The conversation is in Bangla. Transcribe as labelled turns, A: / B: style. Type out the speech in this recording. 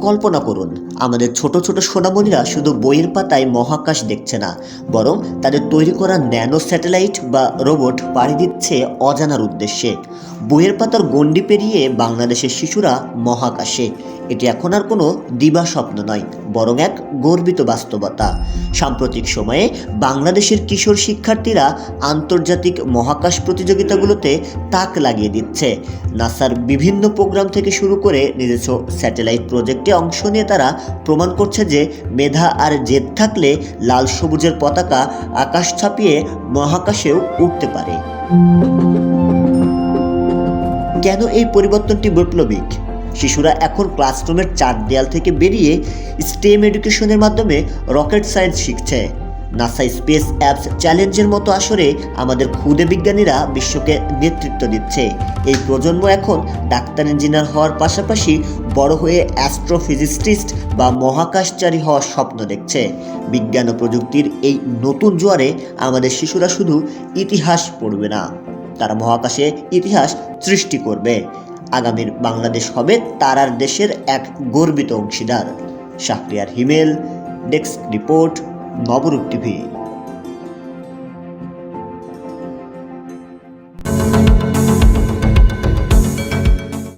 A: কল্পনা করুন। আমাদের ছোট ছোট সোনামণিরা শুধু বইয়ের পাতায় মহাকাশ দেখছে না, বরং তাদের তৈরি করা ন্যানো স্যাটেলাইট বা রোবট পাড়ি দিচ্ছে অজানার উদ্দেশ্যে। বইয়ের পাতার গণ্ডি পেরিয়ে বাংলাদেশের শিশুরা মহাকাশে। এটি এখন আর কোনো দিবা স্বপ্ন নয়, বরং এক গর্বিত বাস্তবতা। সাম্প্রতিক সময়ে বাংলাদেশের কিশোর শিক্ষার্থীরা আন্তর্জাতিক মহাকাশ প্রতিযোগিতাগুলোতে তাক লাগিয়ে দিচ্ছে। নাসার বিভিন্ন প্রোগ্রাম থেকে শুরু করে নিজস্ব স্যাটেলাইট প্রজেক্টে অংশ নিয়ে তারা প্রমাণ করছে যে মেধা আর জেদ থাকলে লাল সবুজের পতাকা আকাশ ছাপিয়ে মহাকাশেও উঠতে পারে। কেন এই পরিবর্তনটি বৈপ্লবিক? শিশুরা এখন ক্লাসরুমের চার দেয়াল থেকে বেরিয়ে স্টেম এডুকেশনের মাধ্যমে রকেট সায়েন্স শিখছে। নাসা স্পেস অ্যাপস চ্যালেঞ্জের মতো আসরে আমাদের ক্ষুদে বিজ্ঞানীরা বিশ্বকে নেতৃত্ব দিচ্ছে। এই প্রজন্ম এখন ডাক্তার ইঞ্জিনিয়ার হওয়ার পাশাপাশি বড় হয়ে অ্যাস্ট্রোফিজিস্টিস্ট বা মহাকাশচারী হওয়ার স্বপ্ন দেখছে। বিজ্ঞান ও প্রযুক্তির এই নতুন জোয়ারে আমাদের শিশুরা শুধু ইতিহাস পড়বে না, তারা মহাকাশে ইতিহাস সৃষ্টি করবে। আগামীর বাংলাদেশ হবে তারার দেশের এক গর্বিত অংশীদার। Shahriar Himel, desk report. Nabarup TV.